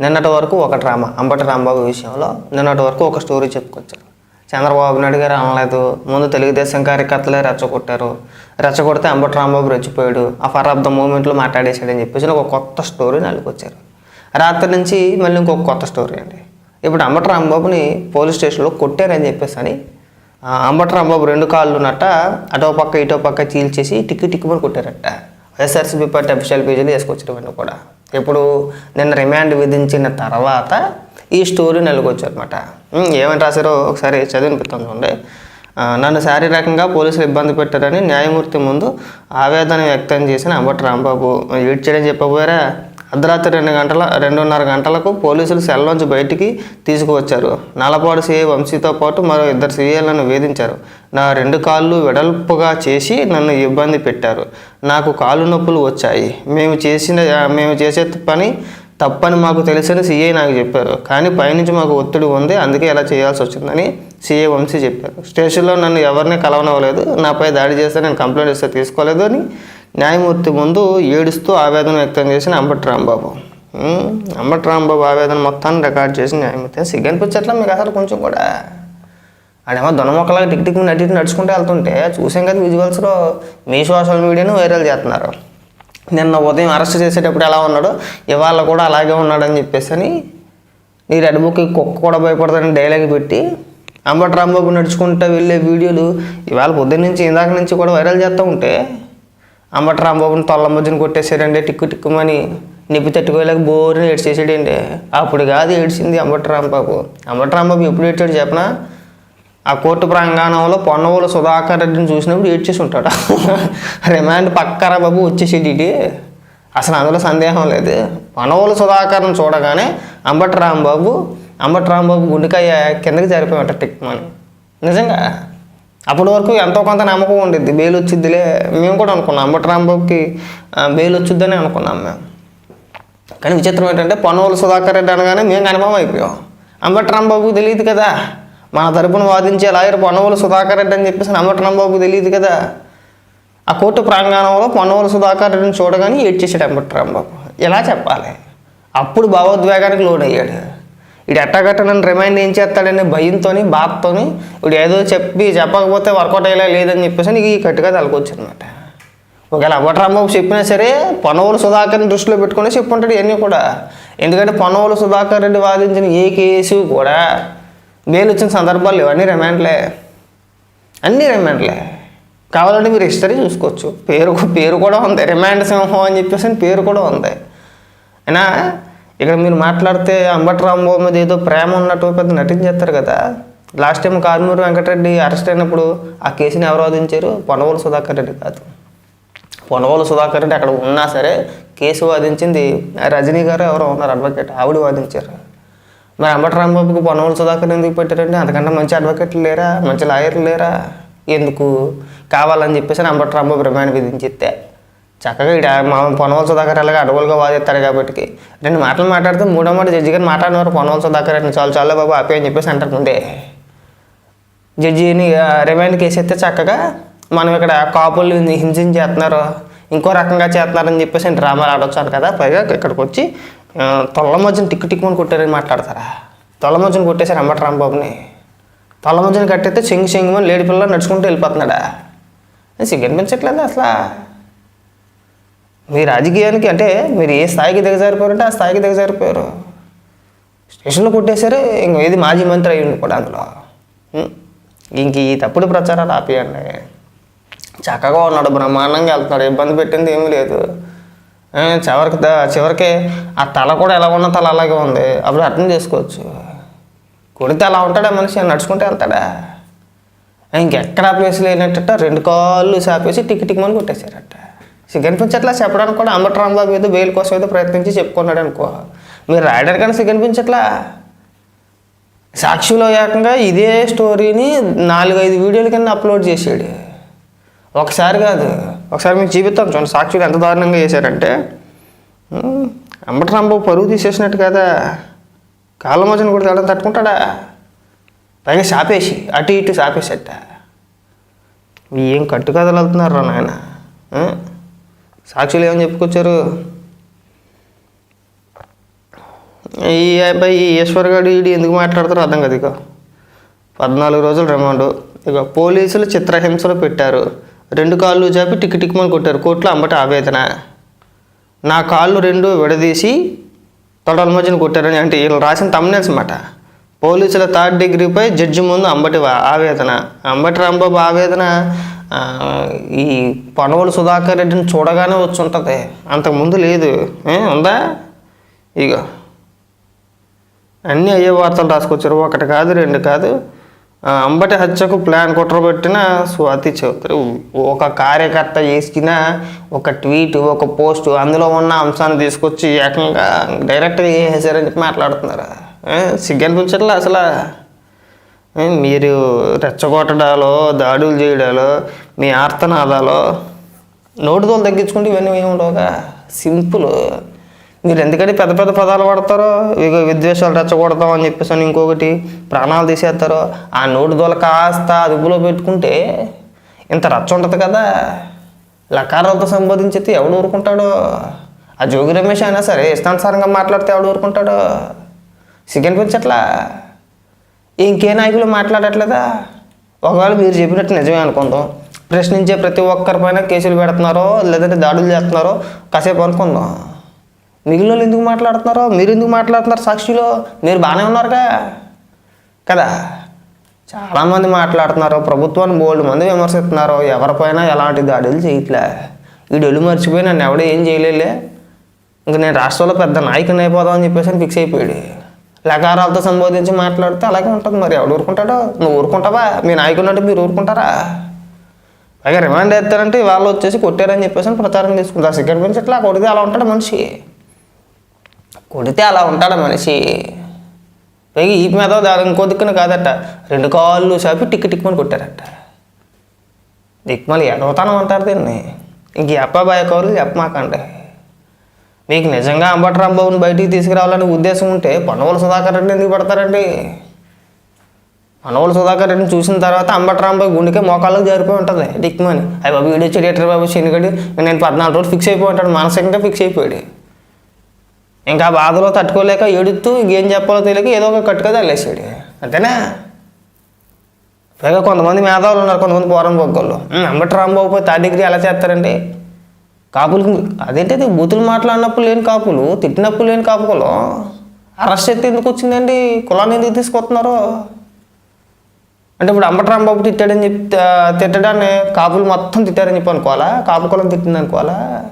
నిన్నటి వరకు ఒక డ్రామా అంబటి రాంబాబు విషయంలో నిన్నటి వరకు ఒక స్టోరీ చెప్పుకొచ్చారు. చంద్రబాబు నాయుడు గారు అనలేదు. ముందు తెలుగుదేశం కార్యకర్తలే రెచ్చగొట్టారు. రెచ్చగొడితే అంబటి రాంబాబు రెచ్చిపోయాడు. ఆ ఫర్ ఆఫ్ ద మూమెంట్లో మాట్లాడేశాడని చెప్పేసి ఒక కొత్త స్టోరీ నలుకొచ్చారు. రాత్రి నుంచి మళ్ళీ ఇంకొక కొత్త స్టోరీ అండి. ఇప్పుడు అంబటి రాంబాబుని పోలీస్ స్టేషన్లో కొట్టారని చెప్పేసి అని అంబటి రాంబాబు రెండు కాళ్ళు నట్ట అటో పక్క ఇటో పక్క చీల్చేసి టిక్కు పడి కొట్టారట. వైఎస్ఆర్సీపీ పార్టీ అఫీషియల్ పేజీలు వేసుకొచ్చారు ఇవన్నీ కూడా. ఇప్పుడు నిన్న రిమాండ్ విధించిన తర్వాత ఈ స్టోరీ నెలకొచ్చారనమాట ఏమని రాశారో ఒకసారి చదివినిపిస్తాను చూడండి. నన్ను శారీరకంగా పోలీసులు ఇబ్బంది పెట్టారని న్యాయమూర్తి ముందు ఆవేదన వ్యక్తం చేసిన అంబటి రాంబాబు. ఏడ్చాడని చెప్పబోయారా? అర్ధరాత్రి రెండు గంటల రెండున్నర గంటలకు పోలీసులు సెల్లోంచి బయటికి తీసుకువచ్చారు. నల్లపాడు సిఐ వంశీతో పాటు మరో ఇద్దరు సిఐలను వేధించారు. నా రెండు కాళ్ళు వెడల్పుగా చేసి నన్ను ఇబ్బంది పెట్టారు. నాకు కాళ్ళు నొప్పులు వచ్చాయి. మేము చేసిన మేము చేసే పని తప్పని మాకు తెలుసని సీఐ నాకు చెప్పారు. కానీ పైనుంచి మాకు ఒత్తిడి ఉంది. అందుకే ఇలా చేయాల్సి వచ్చిందని సీఏ వంశీ చెప్పారు. స్టేషన్లో నన్ను ఎవరిని కలవనవ్వలేదు. నాపై దాడి చేస్తే నేను కంప్లైంట్ ఇస్తే తీసుకోలేదు అని న్యాయమూర్తి ముందు ఏడుస్తూ ఆవేదన వ్యక్తం చేసిన అంబటి రాంబాబు. అంబటి రాంబాబు ఆవేదన మొత్తాన్ని రికార్డ్ చేసి న్యాయమూర్తి సిగ్గనిపించట్లా మీకు అసలు కొంచెం కూడా? ఆడేమో దొనమొక్కలాగా టిక్ టిక్ నటి నడుచుకుంటూ వెళ్తుంటే చూసాం కదా విజువల్స్లో మీ సోషల్ మీడియాను వైరల్ చేస్తున్నారు. నిన్న ఉదయం అరెస్ట్ చేసేటప్పుడు ఎలా ఉన్నాడో ఇవాళ కూడా అలాగే ఉన్నాడని చెప్పేసి అని నీ రెడ్ బుక్ కుక్క కూడా భయపడతాడని డైలాగ్ పెట్టి అంబటి రాంబాబు నడుచుకుంటూ వెళ్ళే వీడియోలు ఇవాళ పొద్దున్న నుంచి ఇందాక నుంచి కూడా వైరల్ చేస్తూ ఉంటే అంబటి రాంబాబుని తొల్ల మధ్యన కొట్టేశాడండి టిక్కు టిక్కుమని. నిప్పి తట్టుకోలేక బోరుని ఏడ్చేసాడండి అప్పుడు కాదు ఏడ్చింది అంబటి రాంబాబు. అంబటి రాంబాబు ఎప్పుడు ఏడ్చాడు చెప్పనా? ఆ కోర్టు ప్రాంగణంలో పొన్నవోలు సుధాకర్ రెడ్డిని చూసినప్పుడు ఏడ్చేసి ఉంటాడు. రిమాండ్ పక్కరా బాబు వచ్చేసేది ఇది అసలు అందులో సందేహం లేదు. పొన్నవోలు సుధాకర్ని చూడగానే అంబటి రాంబాబు అంబటి రాంబాబు గుండెకాయ కిందకి జారిపోయి టిక్మని నిజంగా? అప్పటి వరకు ఎంతో కొంత నమ్మకం ఉండిద్ది. బెయిల్ వచ్చిద్దిలే. మేము కూడా అనుకున్నాం. అంబటి రాంబాబుకి బెయిల్ వచ్చిద్దని అనుకున్నాం మేము. కానీ విచిత్రం ఏంటంటే పొన్నవోలు సుధాకర్ రెడ్డి అనగానే మేము కన్ఫర్మ్ అయిపోయాం. అంబటి రాంబాబుకి తెలియదు కదా. మన తరపున వాదించే లాయర్ పొన్నవోలు సుధాకర్ రెడ్డి అని చెప్పేసి అంబటి రాంబాబుకి తెలియదు కదా. ఆ కోర్టు ప్రాంగణంలో పొన్నవోలు సుధాకర్ రెడ్డిని చూడగానే ఏడ్చేసాడు అంబటి రాంబాబు. ఎలా చెప్పాలి? అప్పుడు భావోద్వేగానికి లోన్ అయ్యాడు ఇడు ఎట్టగట్ట నన్ను రిమైండ్ ఏం చేస్తాడనే భయంతోని బాధతో ఇప్పుడు ఏదో చెప్పి చెప్పకపోతే వర్కౌట్ అయ్యేలా లేదని చెప్పేసి నీకు ఈ కట్టుగా అనమాట ఒకవేళ అవ్వట్రామ్మ చెప్పినా సరే పొన్నవోలు సుధాకర్ని దృష్టిలో పెట్టుకుని చెప్పుంటాడు ఇవన్నీ కూడా. ఎందుకంటే పొన్నవోలు సుధాకర్ రెడ్డి వాదించిన ఏ కేసు కూడా బెయిల్ వచ్చిన సందర్భాలు లేవు. అన్నీ రిమాండ్లే అన్ని రిమాండ్లే కావాలంటే మీరు హిస్టరీ చూసుకోవచ్చు. పేరు పేరు కూడా ఉంది. రిమాండ్ సింహం అని చెప్పేసి అని పేరు కూడా ఉంది. అయినా ఇక్కడ మీరు మాట్లాడితే అంబటి రాంబాబు మీద ఏదో ప్రేమ ఉన్నట్టు పెద్ద నటించేస్తారు కదా. Last time Karumuru Venkata Reddy arrest అయినప్పుడు ఆ కేసుని ఎవరు వాదించారు? పొనవోలు సుధాకర్ రెడ్డి కాదు. పొనవోలు సుధాకర్ రెడ్డి అక్కడ ఉన్నా సరే కేసు వాదించింది రజనీ గారు ఎవరో ఉన్నారు అడ్వకేట్ ఆవిడ వాదించారు. మరి అంబటి రాంబాబుకి పొనవోలు సుధాకర్ ఎందుకు పెట్టారండి? అంతకంటే మంచి అడ్వకేట్లు లేరా? మంచి లాయర్లు లేరా? ఎందుకు? కావాలని చెప్పేసి అంబటి రాంబాబు రిమాండ్ విధించితే చక్కగా ఇక్కడ మా పొనవలస సుధాకర్ అలాగే అడవులుగా వాదిస్తారు కాబట్టి రెండు మాటలు మాట్లాడితే మూడో మాట జడ్జి గారు మాట్లాడినవారు పొనవోలు సుధాకర్ రెడ్డిని చాలు చాలు బాబు ఆపే అని చెప్పేసి అంటారు ముందే. జడ్జిని రిమైండ్ రిమాండ్ కేసు చక్కగా మనం ఇక్కడ కాపులు హింసించేస్తున్నారు ఇంకో రకంగా చేస్తున్నారని చెప్పేసి డ్రామాలు ఆడొచ్చాను కదా. పైగా ఇక్కడికి వచ్చి తొల్లమజ్జన టిక్కు టిక్కుమని కొట్టారని మాట్లాడతారా? తొల్లమజ్జన కొట్టేశారు రాంబాబుని. తొల్లమజ్జన కట్టేస్తే కట్టయితే చెంగు చెంగుమని లేడి పిల్ల నడుచుకుంటూ వెళ్ళిపోతున్నాడా? సిగ్గనిపించట్లేదు అసలు? మీ రాజకీయానికి అంటే మీరు ఏ స్థాయికి దిగజారిపోయారంటే ఆ స్థాయికి దిగజారిపోయారు. స్టేషన్లో కొట్టేశారు ఇంక ఏది మాజీ మంత్రి అయ్యిండు కూడా అందులో. ఇంక ఈ తప్పుడు ప్రచారాలు ఆపేయండి. చక్కగా ఉన్నాడు బ్రహ్మాండంగా వెళ్తున్నాడు ఇబ్బంది పెట్టింది ఏమీ లేదు. చివరికి చివరికి ఆ తల కూడా ఎలా ఉన్న తల అలాగే ఉంది. అప్పుడు అర్థం చేసుకోవచ్చు. కొడితే అలా ఉంటాడా మనిషి? నడుచుకుంటే వెళ్తాడా? ఇంకెక్కడ ప్లేస్ లేనట్ట రెండు కాళ్ళు సాపేసి టిక్ టిక్ మని కొట్టేశారట. సిగ్గనిపించట్లా చెప్పడానికి కూడా అంబటి రాంబాబు ఏదో బెయిల్ కోసం ఏదో ప్రయత్నించి చెప్పుకున్నాడు అనుకో. మీరు రాయడానికి కానీ సిగ్గనిపించట్లా సాక్షిలో ఏకంగా ఇదే స్టోరీని నాలుగైదు వీడియోల కింద అప్లోడ్ చేసాడు ఒకసారి కాదు ఒకసారి మీకు చూపిస్తాం చూడండి సాక్షులు ఎంత దారుణంగా చేశారంటే. ఉమ్, అంబటి రాంబాబు పరువు తీసేసినట్టు కదా. కాళ్ళ మధ్యన కూడా తేడం తట్టుకుంటాడా? పైగా సాపేసి అటు ఇటు సాపేసట. ఏం కట్టు కథలు వెళ్తున్నారు నాయన సాక్షులు ఏమని చెప్పుకొచ్చారు? ఈ అబ్బాయి ఈ ఈశ్వర్ గారు ఈడు ఎందుకు మాట్లాడతారో అర్థం కదా ఇక పద్నాలుగు రోజులు రిమాండ్. ఇక పోలీసులు చిత్రహింసలు పెట్టారు. రెండు కాళ్ళు చాపి టిక్ టిక్మని కొట్టారు. కోర్టులో అంబటి ఆవేదన. నా కాళ్ళు రెండు విడదీసి తొడల మధ్యన కొట్టారని అంటే వీళ్ళు రాసిన తమ్నేల్స్ అన్నమాట. పోలీసుల థర్డ్ డిగ్రీపై జడ్జి ముందు అంబటి ఆవేదన. అంబటి రాంబాబు ఆవేదన. ఈ పనవలు సుధాకర్ రెడ్డిని చూడగానే వచ్చి ఉంటుంది అంతకుముందు లేదు. ఉందా? ఇక అన్నీ అయ్యే వార్తలు రాసుకొచ్చారు. ఒకటి కాదు రెండు కాదు. అంబటి హత్యకు ప్లాన్ కుట్రబెట్టిన స్వాతి చౌదరి. ఒక కార్యకర్త చేసిన ఒక ట్వీట్ ఒక పోస్ట్ అందులో ఉన్న అంశాన్ని తీసుకొచ్చి ఏకంగా డైరెక్ట్గా చేసేసారని చెప్పి మాట్లాడుతున్నారు? ఏ, సిగ్గు అనిపించట్లే అసలు? మీరు రెచ్చగొట్టడాలో దాడులు చేయడాలో మీ ఆర్తనాదాలో నోటితోలు తగ్గించుకుంటే ఇవన్నీ ఏముండవుగా సింపుల్. మీరు ఎందుకంటే పెద్ద పెద్ద పదాలు వాడతారో ఇక విద్వేషాలు రెచ్చగొడతాం అని చెప్పేసి అని ఇంకొకటి ప్రాణాలు తీసేస్తారో ఆ నోటి దోల కాస్త అదుపులో పెట్టుకుంటే ఇంత రచ్చ ఉంటుంది కదా? లకారాలతో సంబోధించితే ఎవడు ఊరుకుంటాడో? ఆ జోగి రమేష్ అయినా సరే ఇష్టానుసారంగా మాట్లాడితే ఎవడు ఊరుకుంటాడో? సిగ్గనిపించట్లా ఇంకే నాయకులు మాట్లాడట్లేదా? ఒకవేళ మీరు చెప్పినట్టు నిజమే అనుకుందాం. ప్రశ్నించే ప్రతి ఒక్కరి పైన కేసులు పెడుతున్నారో లేదంటే దాడులు చేస్తున్నారో కాసేపు అనుకుందాం. మిగిలిన వాళ్ళు ఎందుకు మాట్లాడుతున్నారో? మీరు ఎందుకు మాట్లాడుతున్నారు సాక్షిలో? మీరు బాగానే ఉన్నారుగా? కదా? చాలామంది మాట్లాడుతున్నారు. ప్రభుత్వాన్ని బోల్డ్ మంది విమర్శిస్తున్నారు. ఎవరిపైన ఎలాంటి దాడులు చేయట్లే. ఈ డొల్లు మర్చిపోయి నన్ను ఎవడో ఏం చేయలేలే ఇంక నేను రాష్ట్రంలో పెద్ద నాయకుని అయిపోదాం అని చెప్పేసి అని ఫిక్స్ అయిపోయాడు. లకారాలతో సంబోధించి మాట్లాడితే అలాగే ఉంటుంది మరి. ఎవడు ఊరుకుంటాడో? నువ్వు ఊరుకుంటావా? మీ నాయకులు అంటే మీరు ఊరుకుంటారా? పైగా రిమాండ్ వేస్తారంటే వాళ్ళు వచ్చేసి కొట్టారని చెప్పేసి ప్రచారం తీసుకుంటారు సెకండ్ బెంచ్ అట్లా కొడితే అలా ఉంటాడు మనిషి? కొడితే అలా ఉంటాడు మనిషి? పైగా ఈ మీద ఇంకో దిక్కున కాదట. రెండు కాళ్ళు చాపి టిక్ టిక్కుమని కొట్టారట. దిక్మలి ఎడవతానం అంటారు దీన్ని. ఇంక అప్పాబాయ కౌరులు చెప్పమాకండి మీకు నిజంగా అంబటరాంబాబుని బయటికి తీసుకురావాలని ఉద్దేశం ఉంటే పనవల సుధాకర్ రెడ్డి ఎందుకు పెడతారండి? పనవల సుధాకర్ రెడ్డిని చూసిన తర్వాత అంబటి రాంబాబు గుండెకే మోకాళ్ళకి జారిపోయి ఉంటుంది. డిక్మని అయ్యి బాబు వీడియో చెడియటర్ బాబు శనిగడి నేను పద్నాలుగు రోజులు ఫిక్స్ అయిపోయి ఉంటాడు మానసికంగా ఫిక్స్ అయిపోయాడు. ఇంకా ఆ బాధలో తట్టుకోలేక ఏడుతూ ఇంకేం చెప్పాలో తెలియక ఏదో ఒక కట్టుగా వెళ్ళేసాడు అంతేనా? పైగా కొంతమంది మేధావులు ఉన్నారు కొంతమంది పోరం బొగ్గోళ్ళు. "ఉమ్, అంబటి రాంబాబు పోయి థర్డ్ డిగ్రీ ఎలా చేస్తారండి? కాపులు అదేంటది? బూతులు మాట్లాడినప్పుడు లేని కాపులు తిట్టినప్పుడు లేని కాపులు అరెస్ట్ అయితే ఎందుకు వచ్చిందండి? కులాన్ని ఎందుకు తీసుకొస్తున్నారు? అంటే ఇప్పుడు అంబటి రాంబాబు తిట్టాడని చెప్పి తిట్టడాన్ని కాపులు మొత్తం తిట్టారని చెప్పి అనుకోవాలా? కాపు కులం తిట్టింది అనుకోవాలా?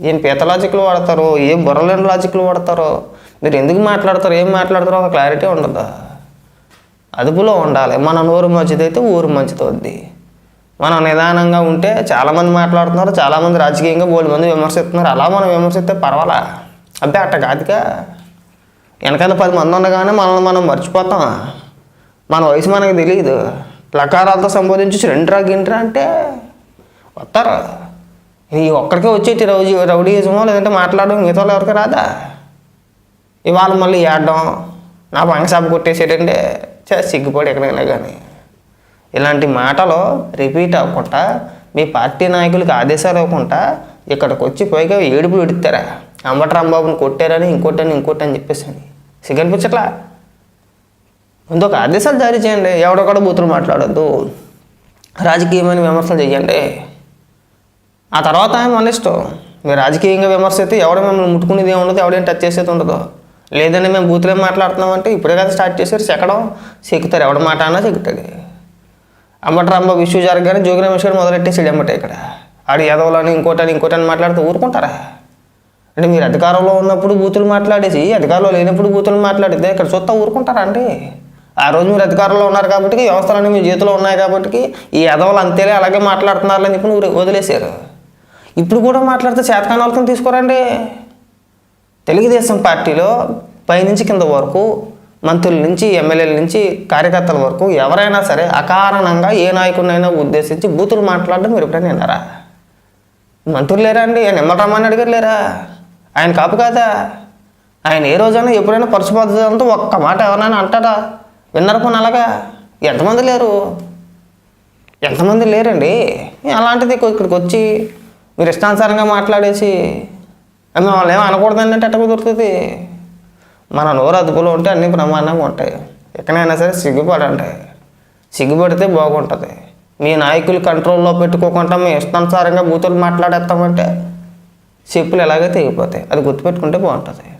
ఏం పీత లాజిక్లు వాడతారో? ఏం బుర్రలేని లాజిక్లు వాడతారో? మీరు ఎందుకు మాట్లాడతారు? ఏం మాట్లాడతారో ఒక క్లారిటీ ఉండదు? అదుపులో ఉండాలి. మన నోరు మంచిదైతే ఊరు మంచిదవుద్ది. మనం నిదానంగా ఉంటే చాలామంది మాట్లాడుతున్నారు చాలామంది రాజకీయంగా బోల్డ్ మంది విమర్శిస్తున్నారు. అలా మనం విమర్శిస్తే పర్వాలా? అబ్బే అట్ట కాదుగా వెనకాల పది మంది ఉండగానే మనల్ని మనం మర్చిపోతాం. మన వయసు మనకు తెలియదు లకారాలతో సంబోధించి రెండ్రా గింట్రా అంటే వస్తారు. ఈ ఒక్కడికే వచ్చేటి రౌడీ రౌడీజమో లేదంటే మాట్లాడడం మిగతా వాళ్ళు ఎవరికి రాదా? ఇవాళ మళ్ళీ ఏడడం. నా బంగసాబు కొట్టేసేటంటే సిగ్గుపడి ఎక్కడైనా కానీ. ఇలాంటి మాటలు రిపీట్ అవ్వకుండా మీ పార్టీ నాయకులకి ఆదేశాలు ఇవ్వకుండా ఇక్కడికి వచ్చి పైగా ఏడుపులు ఎడుతారా? అంబటరాంబాబుని కొట్టారని ఇంకోటని ఇంకోటి అని చెప్పేసి అని సిగ్గనిపించట్లా ముందు ఒక ఆదేశాలు జారీ చేయండి. ఎవడొక్కడ బూతులు మాట్లాడద్దు. రాజకీయమైన విమర్శలు చేయండి ఆ తర్వాత మన ఇష్టం. మీరు రాజకీయంగా విమర్శిస్తే ఎవడ మిమ్మల్ని ముట్టుకునేది ఏమి ఉండదు ఎవడేం టచ్ చేసేది ఉండదు. లేదంటే మేము బూతులేం మాట్లాడుతున్నామంటే ఇప్పుడే కదా స్టార్ట్ చేశారు చెక్కడం. చెక్కుతారు. ఎవడ మాట అన్నా చెక్కుతుంది అమ్మట రాంబాబు ఇష్యూ జరగగానే జోగి రమేష్ గారు మొదలెట్టేసాడు అమ్మట ఇక్కడ. ఆడు ఎదవలని ఇంకోటని ఇంకోటని మాట్లాడుతూ ఊరుకుంటారా? అంటే మీరు అధికారంలో ఉన్నప్పుడు బూతులు మాట్లాడేసి అధికారంలో లేనప్పుడు బూతులు మాట్లాడితే ఇక్కడ చూస్తా ఊరుకుంటారా అండి? ఆ రోజు మీరు అధికారంలో ఉన్నారు కాబట్టి వ్యవస్థలన్నీ మీ చేతిలో ఉన్నాయి కాబట్టి ఈ ఎదవలు అంతేలే అలాగే మాట్లాడుతున్నారని చెప్పి నువ్వు వదిలేశారు. ఇప్పుడు కూడా మాట్లాడితే చేతకాని వాళ్ళని తీసుకోరండి. తెలుగుదేశం పార్టీలో పైనుంచి కింద వరకు మంత్రుల నుంచి ఎమ్మెల్యేల నుంచి కార్యకర్తల వరకు ఎవరైనా సరే అకారణంగా ఏ నాయకుడినైనా ఉద్దేశించి బూతులు మాట్లాడడం మీరు ఎప్పుడైనా విన్నారా? మంత్రులు లేరా అండి? ఆయన ఎమ్మటమ్మని రామానాయుడు లేరా? ఆయన కాపు కాదా? ఆయన ఏ రోజైనా ఎప్పుడైనా పరుచుపద్ధతితో ఒక్క మాట ఎవరైనా అంటారా విన్నారు కొన్ని అలాగా? ఎంతమంది లేరు? ఎంతమంది లేరండి? అలాంటిది ఇక్కడికి వచ్చి మీరు ఇష్టానుసారంగా మాట్లాడేసి అది వాళ్ళు ఏమో అనకూడదండి అంటే ఎట్ట కుదురుతుంది? మన నోరు అదుపులో ఉంటే అన్ని ప్రమాణంగా ఉంటాయి. ఎక్కడైనా సరే సిగ్గుపడండి. సిగ్గుపడితే బాగుంటుంది. మీ నాయకులు కంట్రోల్లో పెట్టుకోకుండా మేము ఇష్టానుసారంగా బూతులు మాట్లాడేస్తామంటే చెప్పులు ఎలాగైతే తెగిపోతాయి. అది గుర్తుపెట్టుకుంటే బాగుంటుంది.